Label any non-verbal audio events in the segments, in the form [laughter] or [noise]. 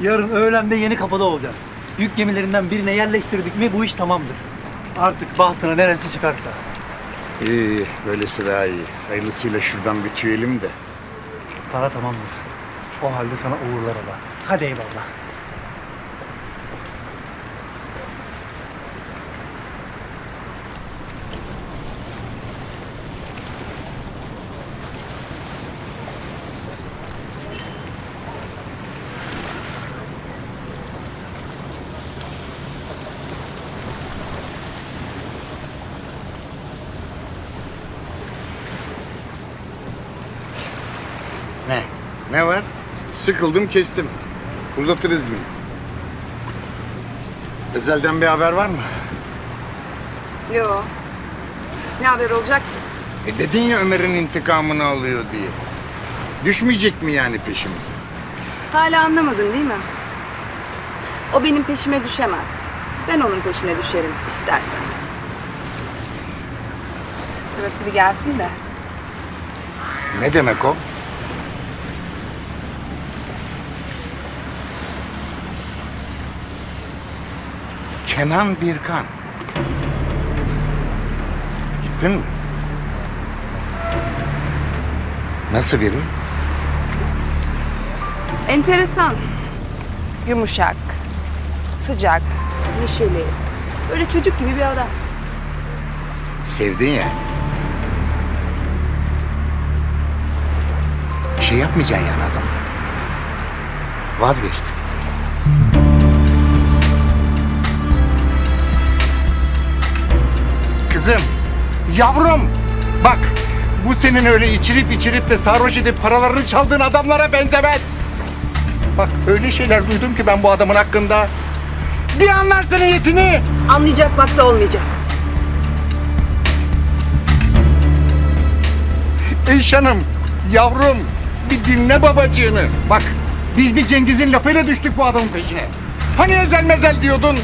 Yarın öğlende yeni kapıda olacak. Yük gemilerinden birine yerleştirdik mi bu iş tamamdır. Artık bahtına neresi çıkarsa. İyi, böylesi daha iyi. Hayırlısıyla şuradan bir tüyelim de. Para tamamdır. O halde sana uğurlar ola. Hadi eyvallah. Ne? Ne var? Sıkıldım kestim. Uzatırız yine. Ezel'den bir haber var mı? Yo. Ne haber olacak ki? E dedin ya Ömer'in intikamını alıyor diye. Düşmeyecek mi yani peşimize? Hala anlamadın değil mi? O benim peşime düşemez. Ben onun peşine düşerim istersen. Sırası bir gelsin de. Ne demek o? Kenan Birkan. Gittin mi? Nasıl biri? Enteresan. Yumuşak. Sıcak. Neşeli. Böyle çocuk gibi bir adam. Sevdin yani. Bir şey yapmayacaksın yani adama. Vazgeçtim. Kızım, yavrum. Bak, bu senin öyle içirip içirip de sarhoş edip paralarını çaldığın adamlara benzemez. Bak öyle şeyler duydum ki ben bu adamın hakkında. Bir anlarsın niyetini. Anlayacak vakti olmayacak. Eyşan'ım, yavrum bir dinle babacığını. Bak biz bir Cengiz'in lafıyla düştük bu adamın peşine. Hani ezel mezel diyordun.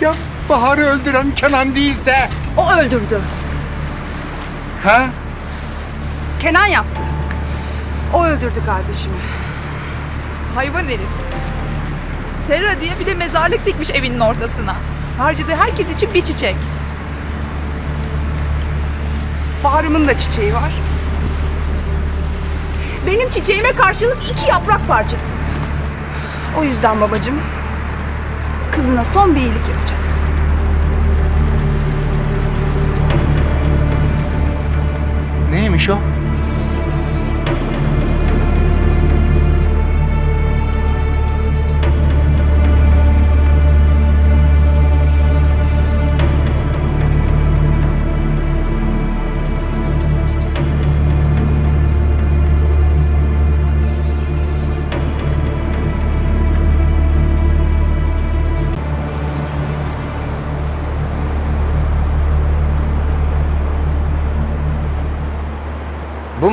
Ya Bahar'ı öldüren Kenan değilse? O öldürdü. Ha? Kenan yaptı. O öldürdü kardeşimi. Hayvan herif. Sera diye bir de mezarlık dikmiş evinin ortasına. Harcadığı herkes için bir çiçek. Baharımın da çiçeği var. Benim çiçeğime karşılık iki yaprak parçası. O yüzden babacığım, kızına son bir iyilik yapacaksın. Neymiş o?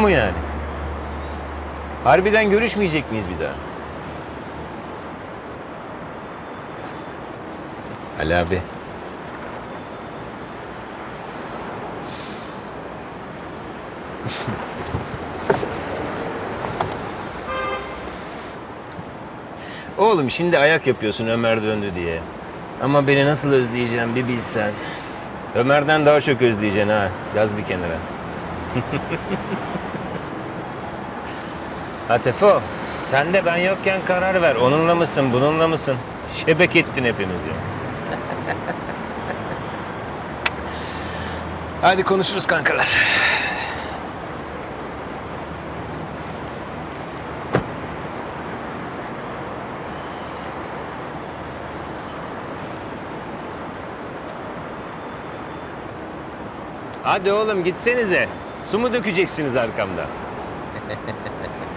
Yani? Harbiden görüşmeyecek miyiz bir daha? Ali abi. [laughs] Oğlum şimdi ayak yapıyorsun Ömer döndü diye. Ama beni nasıl özleyeceğim bir bilsen. Ömer'den daha çok özleyeceksin ha. Yaz bir kenara. [laughs] Ha Tefo, sen de ben yokken karar ver. Onunla mısın, bununla mısın? Şebek ettin hepimizi. [laughs] Hadi konuşuruz kankalar. Hadi oğlum gitsenize. Su mu dökeceksiniz arkamda? [laughs]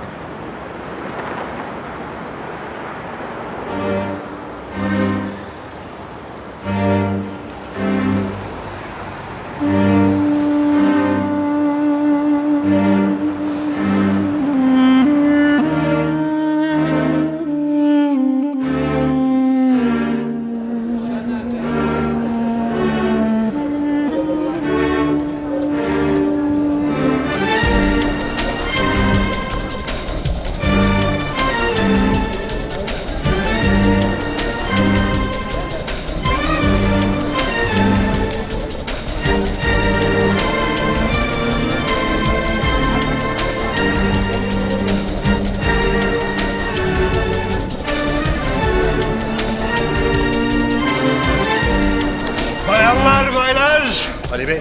Ali Bey.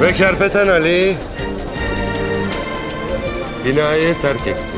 Ve Kerpeten Ali binayı terk etti.